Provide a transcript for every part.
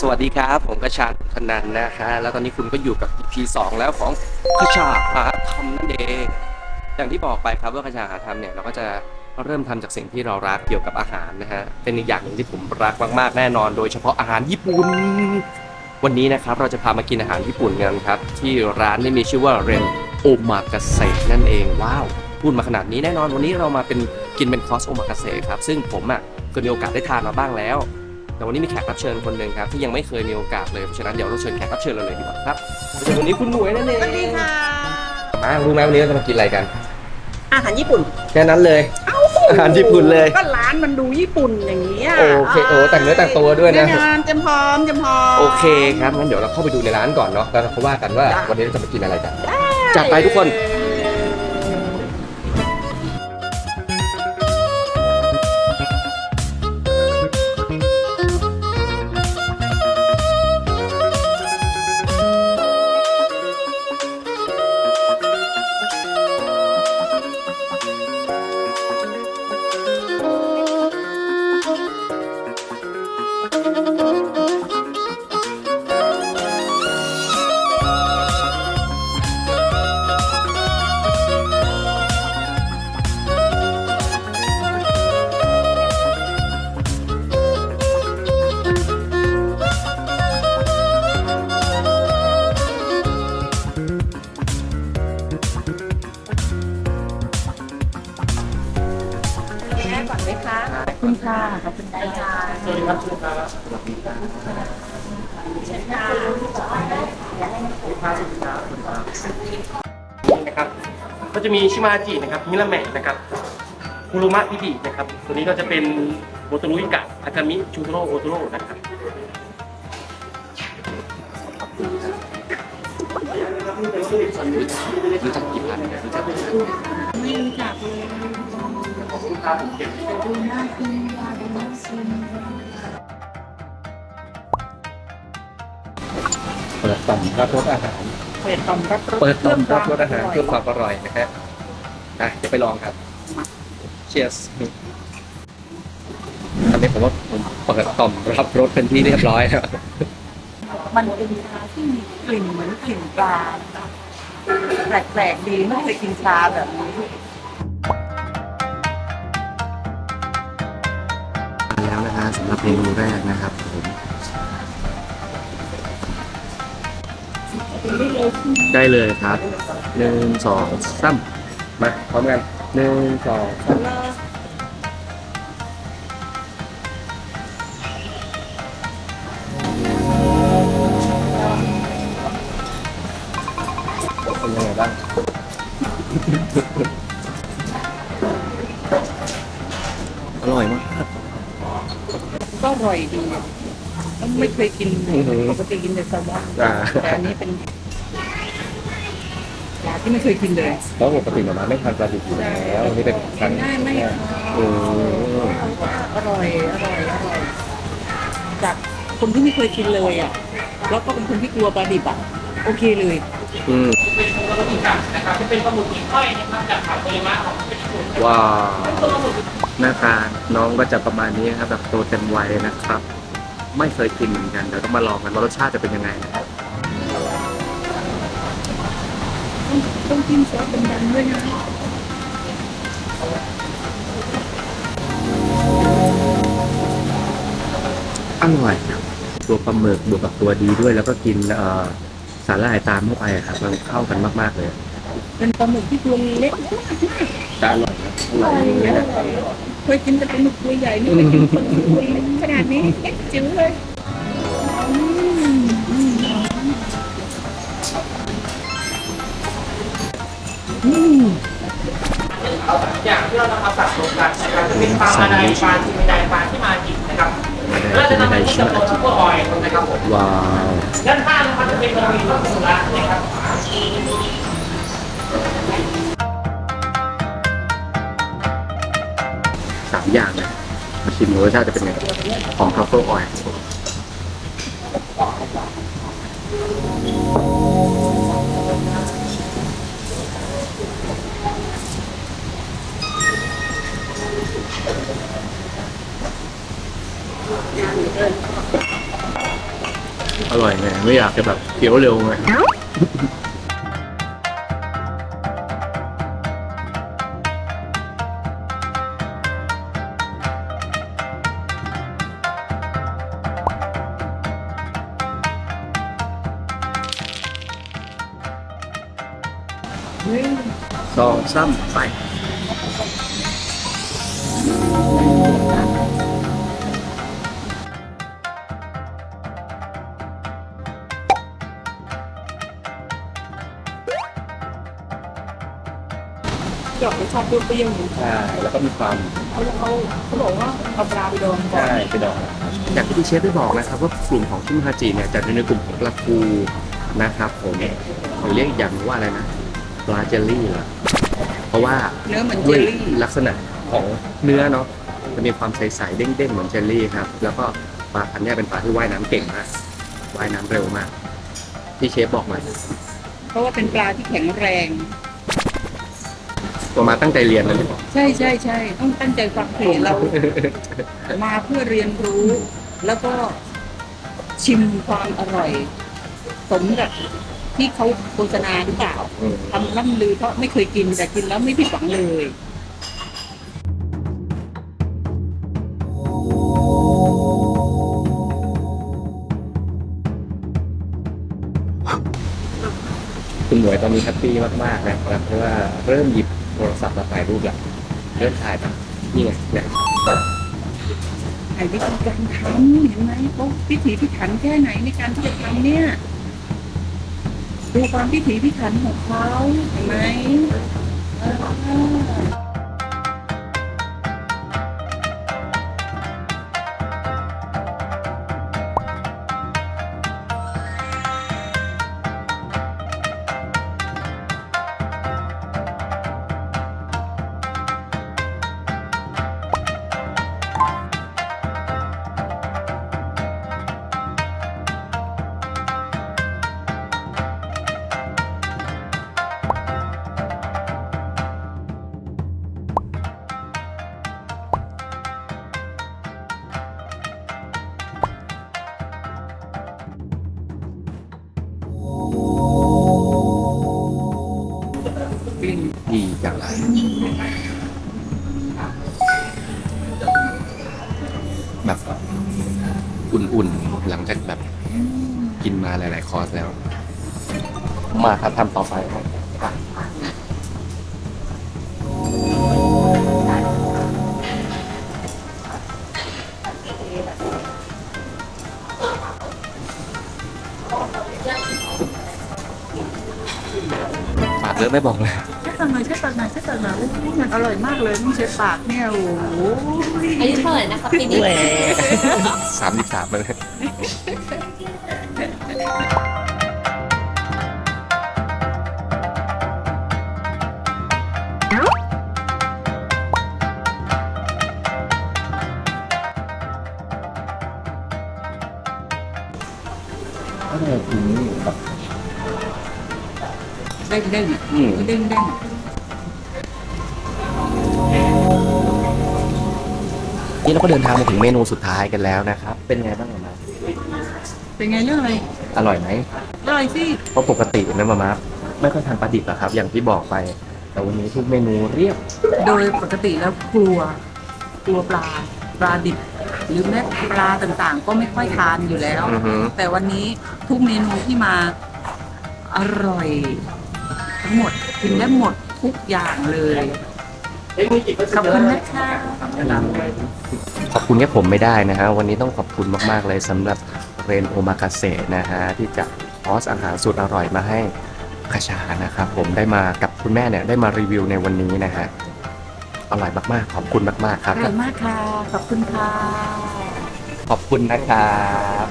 สวัสดีครับ ผมกระชาธนันนะคะแล้วตอนนี้คุณก็อยู่กับ EP 2 แล้วของกระชาหาธรรมนั่นเอง อย่างที่บอกไปครับว่ากระชาหาธรรมเนี่ยเราก็จะเริ่มทำจากสิ่งที่เรารักเกี่ยวกับอาหารนะฮะเป็นอีกอย่างหนึ่งที่ผมรักมากๆแน่นอน โดยเฉพาะอาหารญี่ปุ่น วันนี้นะครับเราจะพามากินอาหารญี่ปุ่นกันครับ ที่ร้านที่มีชื่อว่าเรนโอมากาเซนั่นเองว้าวพูดมาขนาดนี้แน่นอนวันนี้เรามาเป็นกินเป็นคอสโอมากาเซครับซึ่งผมอะเคยมีโอกาสได้ทานมาบ้างแล้ว แต่วันนี้มีแขกรับเชิญคนหนึ่งครับที่ยังไม่เคยมีโอกาสเลยเพราะฉะนั้นเดี๋ยวเราเชิญแขกรับเชิญเราเลยดีกว่าครับวันนี้คุณหน่วยนั่นเองสวัสดีค่ะมารู้ไหมวันนี้เราจะมากินอะไรกัน อาหารญี่ปุ่น แค่นั้นเลยอาหารญี่ปุ่นเลย ก็ร้านมันดูญี่ปุ่นอย่างนี้ยโอเคโอ้แต่งเนื้อแต่งตัวด้วยนะแงานเต็มพร้อมเต็มพร้อม โอเคครับงั้นเดี๋ยวเราเข้าไปดูในร้านก่อนเนาะแล้วเราก็ว่ากันว่าได้วันนี้เราจะมากินอะไรกัน จัดไปทุกคนแคะขอบคุณค่ะขอบคุณได้ค่ะสวัสดีครับคุณครับเชิญค่ะนะครับก็จะมีชิมาจินะครับมิราเมะนะครับคุรุมะพิบินะครับตัวนี้ก็จะเป็นโมโตรุอิกะอากามิชูโทโร่โอโทโร่นะครับรู้จักกี่พันเนี่ยรู้จักไหมไม่รู้จักเลย ขอบคุณครับผมเก็บดูน่ากินค่ะดูน่ากินเปิดต่อมรับรสอาหาร เปิดต่อมรับรสเปิดต่อมรับรสอาหารเพื่อความอร่อยนะฮะอะเดี๋ยวไปลองครับ Cheers ตอนนี้ผมว่าผมเปิดต่อมรับรสเป็นที่เรียบร้อยแล้วมันเป็นชาที่มีกลิ่นเหมือนกลิ่นปลาแปลกๆดีไม่เคยกินชาแบบนี้ะสำหรับเมนูแรกนะครับผมได้เลยครับหนึ่งสองสามมาพร้อมกันหนึ่งสองสาม ร่อยดีไม่เคยกินอือหือปกติกินแต่แซลมอนอ่า แต่อันนี้เป็นปลาที่ไม่เคยกินเลย เพราะปกติหมาม่าไม่ทานปลาดิบอยู่แล้วนี่เป็นครั้งได้ไหมแรกอืมอร่อยอร่อยอร่อยจากคนที่ไม่เคยกินเลยอะ แล้วก็เป็นคนที่กลัวปลาดิบอะ โอเคเลย อืม เป็นปลาหมึกกับนะครับจะเป็นปลาหมึกหิ่งห้อยนะครับจากผักปริมาของเป็นญี่ปุ่น ว้าวหน้าตาน้องก็จะประมาณนี้ครับแบบโตเต็มวัยนะครับ ไม่เคยกินเหมือนกันเดี๋ยวต้องมาลองกันว่ารสชาติจะเป็นยังไงนะครับต้องกินซอสดำๆด้วยนะอร่อยครับตัวปลาหมึกบวกกับตัวดีด้วย แล้วก็กินเอ่อสาหร่ายตามเข้าไปอะครับมันเข้ากันมาก ๆ เลย เป็นปลาหมึกที่ตัวเล็กมากจะอร่อยนะอร่อยๆนะเคยกินแต่ปลาหมึกตัวใหญ่นี่ไม่กินปลาหมึกตัวเล็กขนาดนี้เล็กจิ๋วเลยอย่างที่เราทำมาตัดลงกันนะครับจะเป็นปลามาไดปลาที่ไม่ได้ปลาที่มาจินะครับมาแล้วจะไม่นำไปได้ที่ชิมตำบลซุปเปอร์อยล์นะครับผมว้าวด้านข้างนะครับจะเป็นบะหมี่ต้มสุระนะครับามอย่างเลยมาชิมดูรสชาติจะเป็นไงของทัฟเฟิลออยล์ร่อยไงไม่อยากจะแบบเคี้ยวเร็วไง สองซ้ำไปดอกรสชาติเปรี้ยวๆอยู่ใช่แล้วก็มีความเขาเขาเขาบอกว่าเอาปลาไปดองก่อน ใช่ไปดองอย่างที่พี่เชฟได้บอกนะครับว่ากลุ่มของชิมฮาจิเนี่ยจะอยู่ในกลุ่มของปลาทูนะครับผมเขาเรียกอีกอย่างหนึ่งว่าอะไรนะ ปลาเจลลี่เหรอเพราะว่าเนื้อเหมือนเจด้วยลลี่ลักษณะของเนื้อเนาะจะมีความใสๆเด้งๆเหมือนเจลลี่ครับ แล้วก็ปลาพันธุ์เนี้ยเป็นปลาที่ว่ายน้ำเก่งมากว่ายน้ำเร็วมากพี่เชฟบอกมาเพราะว่าเป็นปลาที่แข็งแรง ตัวมาตั้งใจเรียนเลยหรือเปล่าใช่ใช่ใช่ต้องตั้งใจฟังเพลงเรา มาเพื่อเรียนรู้ แล้วก็ชิมความอร่อย สมกับ ที่เขาโฆษณาหรือเปล่าอืมทำล่ำลือเพราะไม่เคยกินแต่กินแล้วไม่ผิดหวังเลยคุณหมวยตอนนี้แฮปปี้มากๆนะครับเพราะว่าเริ่มหยิบโทรศัพท์มาถ่ายรูปแล้วเริ่มถ่ายแบบนี่ไงเนี่ยไอ้วิธีการทำเห็นไหมเขาพิถีพิถันแค่ไหนในการที่จะทำเนี่ย ดูความพิถีพิถันของเขาเห็นไหม กลิ่นดีจังไรแบบอุ่นๆ หลังจากแบบกินมาหลาย ๆ คอร์สแล้ว มาครับทำต่อไปครับ อะไม่บอกเลยใช่ตังหน่อยใช่ตังหน่อยใช่ตังหน่อยโอ้โหมันอร่อยมากเลยต้องใช้ปากเนี่ยโอ้โหอายุเท่าไหร่นะครับปีนี้ สามสิบสามเลย เด้งเด้งอะอืม เด้งเด้งนี่เราก็เดินทางมาถึงเมนูสุดท้ายกันแล้วนะครับ เป็นไงบ้างมาเป็นไงเรื่องอะไรอร่อยไหมอร่อยสิเพราะปกตินะมามาไม่ค่อยทานปลาดิบอะครับ อย่างที่บอกไป แต่วันนี้ทุกเมนูเรียบโดยปกติแล้วกลัว กลัวปลาปลาดิบ หรือแม้ปลาต่างๆ ก็ไม่ค่อยทานอยู่แล้ว อือฮึแต่วันนี้ทุกเมนูที่มาอร่อย ทั้งหมดกินได้หมดทุกอย่างเลยขอบคุณนะคะขอบคุณแค่ผมไม่ได้นะฮะวันนี้ต้องขอบคุณมากๆเลยสำหรับเรนโอมากาเสะนะฮะที่จะออสอาหารสุดอร่อยมาให้คาชานะครับผมได้มากับคุณแม่เนี่ยได้มารีวิวในวันนี้นะฮะอร่อยมากๆ ขอบคุณมากๆคอรับ ร่อยมากค่ะ ขอบคุณค่ะ ขอบคุณนะครับ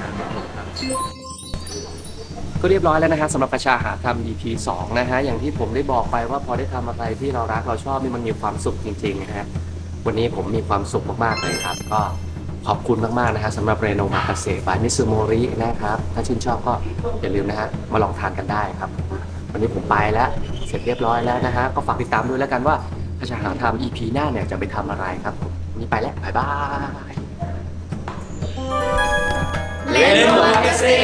ก็เรียบร้อยแล้วนะฮะสำหรับประชาหาธรรม EP 2นะฮะอย่างที่ผมได้บอกไปว่าพอได้ทำอะไรที่เรารักเราชอบนี่มันมีความสุขจริงๆนะฮะวันนี้ผมมีความสุขมากๆเลยครับ ก็ขอบคุณมากๆนะฮะสำหรับเรโนมาเกาเซบายมิซูโมรินะครับถ้าชื่นชอบก็อย่าลืมนะฮะมาลองทานกันได้ครับ วันนี้ผมไปแล้วเสร็จเรียบร้อยแล้วนะฮะก็ฝากติดตามด้วยแล้วกันว่าประชาหาธรรม EP หน้าเนี่ยจะไปทำอะไรครับวันนี้ไปแล้วบ๊ายบาย เล่นมกาเซ่